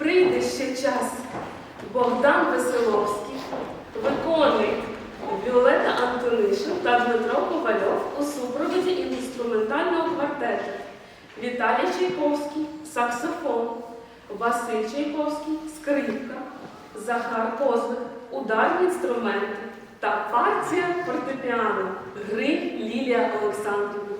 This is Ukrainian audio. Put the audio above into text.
Прийде ще час. Богдан Веселовський виконує Віолета Антонишин та Дмитро Ковальов у супроводі інструментального квартету. Віталій Чайковський саксофон, Василь Чайковський скрипка, Захар Козлик ударні інструменти та партія фортепіано Гри Лілія Олександрівна.